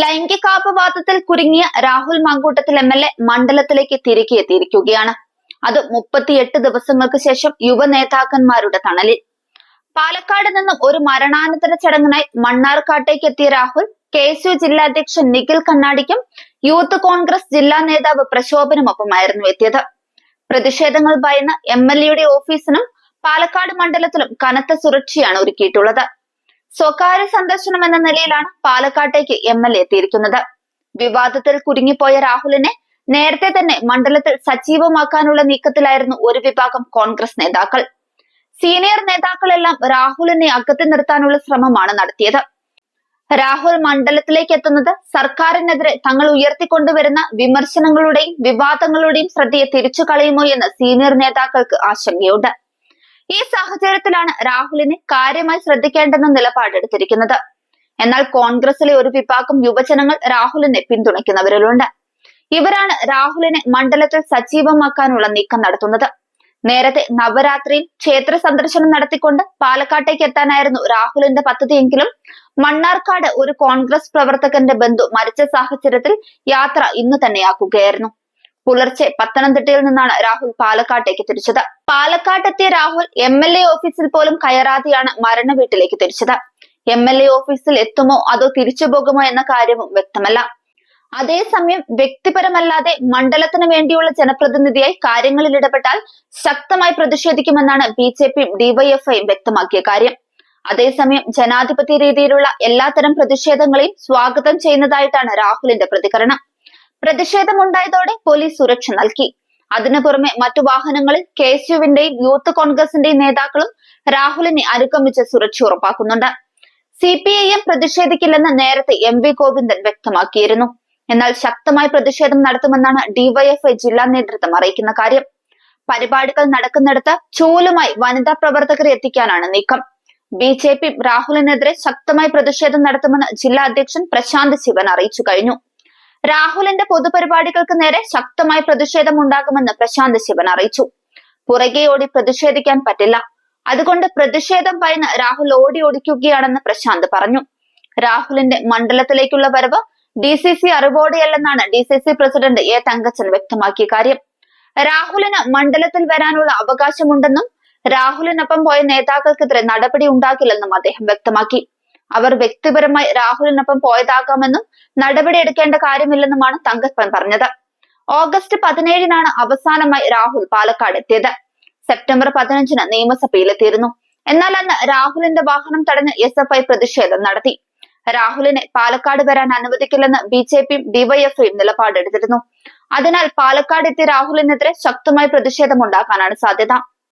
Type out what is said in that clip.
ലൈംഗികാപവാദത്തിൽ കുരുങ്ങിയ Rahul Mamkootathil M L A മണ്ഡലത്തിലേക്ക് തിരികെ എത്തിയിരിക്കുകയാണ്. അത് മുപ്പത്തിയെട്ട് ദിവസങ്ങൾക്ക് ശേഷം യുവ നേതാക്കന്മാരുടെ തണലിൽ. പാലക്കാട് നിന്നും ഒരു മരണാനന്തര ചടങ്ങിനായി മണ്ണാർക്കാട്ടേക്ക് എത്തിയ രാഹുൽ കെ എസ് യു ജില്ലാ അധ്യക്ഷൻ നിഖിൽ കണ്ണാടിക്കും യൂത്ത് കോൺഗ്രസ് ജില്ലാ നേതാവ് പ്രശോഭനുമൊപ്പമായിരുന്നു എത്തിയത്. പ്രതിഷേധങ്ങൾ ഭയന്ന് എം എൽ എയുടെ ഓഫീസിനും പാലക്കാട് മണ്ഡലത്തിലും കനത്ത സുരക്ഷയാണ് ഒരുക്കിയിട്ടുള്ളത്. സ്വകാര്യ സന്ദർശനം എന്ന നിലയിലാണ് പാലക്കാട്ടേക്ക് എം എൽ എ എത്തിയിരിക്കുന്നത്. വിവാദത്തിൽ കുരുങ്ങിപ്പോയ രാഹുലിനെ നേരത്തെ തന്നെ മണ്ഡലത്തിൽ സജീവമാക്കാനുള്ള നീക്കത്തിലായിരുന്നു ഒരു വിഭാഗം കോൺഗ്രസ് നേതാക്കൾ. സീനിയർ നേതാക്കളെല്ലാം രാഹുലിനെ അകറ്റി നിർത്താനുള്ള ശ്രമമാണ് നടത്തിയത്. രാഹുൽ മണ്ഡലത്തിലേക്ക് എത്തുന്നത് സർക്കാരിനെതിരെ തങ്ങൾ ഉയർത്തിക്കൊണ്ടുവരുന്ന വിമർശനങ്ങളുടെയും വിവാദങ്ങളുടെയും ശ്രദ്ധയെ തിരിച്ചു കളയുമോ എന്ന് സീനിയർ നേതാക്കൾക്ക് ആശങ്കയുണ്ട്. ഈ സാഹചര്യത്തിലാണ് രാഹുലിനെ കാര്യമായി ശ്രദ്ധിക്കേണ്ടെന്ന നിലപാടെടുത്തിരിക്കുന്നത് എന്നാൽ കോൺഗ്രസിലെ ഒരു വിഭാഗം യുവജനങ്ങൾ രാഹുലിനെ പിന്തുണയ്ക്കുന്നവരിലുണ്ട്. ഇവരാണ് രാഹുലിനെ മണ്ഡലത്തിൽ സജീവമാക്കാനുള്ള നീക്കം നടത്തുന്നത്. നേരത്തെ നവരാത്രിയിൽ ക്ഷേത്ര സന്ദർശനം നടത്തിക്കൊണ്ട് പാലക്കാട്ടേക്ക് എത്താനായിരുന്നു രാഹുലിന്റെ പദ്ധതിയെങ്കിലും മണ്ണാർക്കാട് ഒരു കോൺഗ്രസ് പ്രവർത്തകന്റെ ബന്ധു മരിച്ച സാഹചര്യത്തിൽ യാത്ര ഇന്ന് തന്നെയാക്കുകയായിരുന്നു. പുലർച്ചെ പത്തനംതിട്ടയിൽ നിന്നാണ് രാഹുൽ പാലക്കാട്ടേക്ക് തിരിച്ചത്. പാലക്കാട്ടെത്തിയ രാഹുൽ എം എൽ എ ഓഫീസിൽ പോലും കയറാതെയാണ് മരണ വീട്ടിലേക്ക് തിരിച്ചത്. എം എൽ എ ഓഫീസിൽ എത്തുമോ അതോ തിരിച്ചു പോകുമോ എന്ന കാര്യവും വ്യക്തമല്ല. അതേസമയം വ്യക്തിപരമല്ലാതെ മണ്ഡലത്തിന് വേണ്ടിയുള്ള ജനപ്രതിനിധിയായി കാര്യങ്ങളിൽ ഇടപെട്ടാൽ ശക്തമായി പ്രതിഷേധിക്കുമെന്നാണ് ബി ജെ പിയും ഡിവൈഎഫ്ഐയും വ്യക്തമാക്കിയ കാര്യം. അതേസമയം ജനാധിപത്യ രീതിയിലുള്ള എല്ലാത്തരം പ്രതിഷേധങ്ങളെയും സ്വാഗതം ചെയ്യുന്നതായിട്ടാണ് രാഹുലിന്റെ പ്രതികരണം. പ്രതിഷേധമുണ്ടായതോടെ പോലീസ് സുരക്ഷ നൽകി. അതിനു പുറമെ മറ്റു വാഹനങ്ങളിൽ കെ എസ് യുവിന്റെയും യൂത്ത് കോൺഗ്രസിന്റെയും നേതാക്കളും രാഹുലിനെ അനുഗമിച്ച് സുരക്ഷ ഉറപ്പാക്കുന്നുണ്ട്. സി പി ഐ എം പ്രതിഷേധിക്കില്ലെന്ന് നേരത്തെ എം വി ഗോവിന്ദൻ വ്യക്തമാക്കിയിരുന്നു. എന്നാൽ ശക്തമായി പ്രതിഷേധം നടത്തുമെന്നാണ് ഡിവൈഎഫ്ഐ ജില്ലാ നേതൃത്വം അറിയിക്കുന്ന കാര്യം. പരിപാടികൾ നടക്കുന്നിടത്ത് ചൂലുമായി വനിതാ പ്രവർത്തകരെ എത്തിക്കാനാണ് നീക്കം. ബി ജെ പി രാഹുലിനെതിരെ ശക്തമായി പ്രതിഷേധം നടത്തുമെന്ന് ജില്ലാ അധ്യക്ഷൻ പ്രശാന്ത് ശിവൻ അറിയിച്ചു കഴിഞ്ഞു. രാഹുലിന്റെ പൊതുപരിപാടികൾക്ക് നേരെ ശക്തമായ പ്രതിഷേധം ഉണ്ടാകുമെന്ന് പ്രശാന്ത് ശിവൻ അറിയിച്ചു. പുറകെ ഓടി പ്രതിഷേധിക്കാൻ പറ്റില്ല. അതുകൊണ്ട് പ്രതിഷേധം ഭയന്ന് രാഹുൽ ഓടി ഓടിക്കുകയാണെന്ന് പ്രശാന്ത് പറഞ്ഞു. രാഹുലിന്റെ മണ്ഡലത്തിലേക്കുള്ള വരവ് D C C അറിവോടെയല്ലെന്നാണ് D C C president A Thankachan വ്യക്തമാക്കിയ കാര്യം. രാഹുലിന് മണ്ഡലത്തിൽ വരാനുള്ള അവകാശമുണ്ടെന്നും രാഹുലിനൊപ്പം പോയ നേതാക്കൾക്കെതിരെ നടപടി ഉണ്ടാകില്ലെന്നും അദ്ദേഹം വ്യക്തമാക്കി. അവർ വ്യക്തിപരമായി രാഹുലിനൊപ്പം പോയതാകാമെന്നും നടപടി എടുക്കേണ്ട കാര്യമില്ലെന്നുമാണ് തങ്കപ്പൻ പറഞ്ഞത്. ഓഗസ്റ്റ് പതിനേഴിനാണ് അവസാനമായി രാഹുൽ പാലക്കാട് എത്തിയത്. സെപ്റ്റംബർ പതിനഞ്ചിന് നിയമസഭയിലെത്തിയിരുന്നു. എന്നാൽ അന്ന് രാഹുലിന്റെ വാഹനം തടഞ്ഞ് എസ് എഫ് ഐ പ്രതിഷേധം നടത്തി. രാഹുലിനെ പാലക്കാട് വരാൻ അനുവദിക്കില്ലെന്ന് ബി ജെ പിയും ഡിവൈഎഫ്ഐയും നിലപാടെടുത്തിരുന്നു. അതിനാൽ പാലക്കാട് എത്തിയ രാഹുലിനെതിരെ ശക്തമായ പ്രതിഷേധമുണ്ടാക്കാനാണ് സാധ്യത.